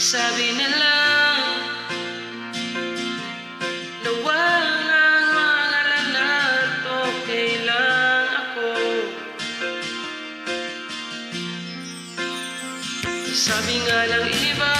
Sabi nila Nawang ang pangalan at okay lang ako. Sabi nga ng iba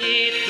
You.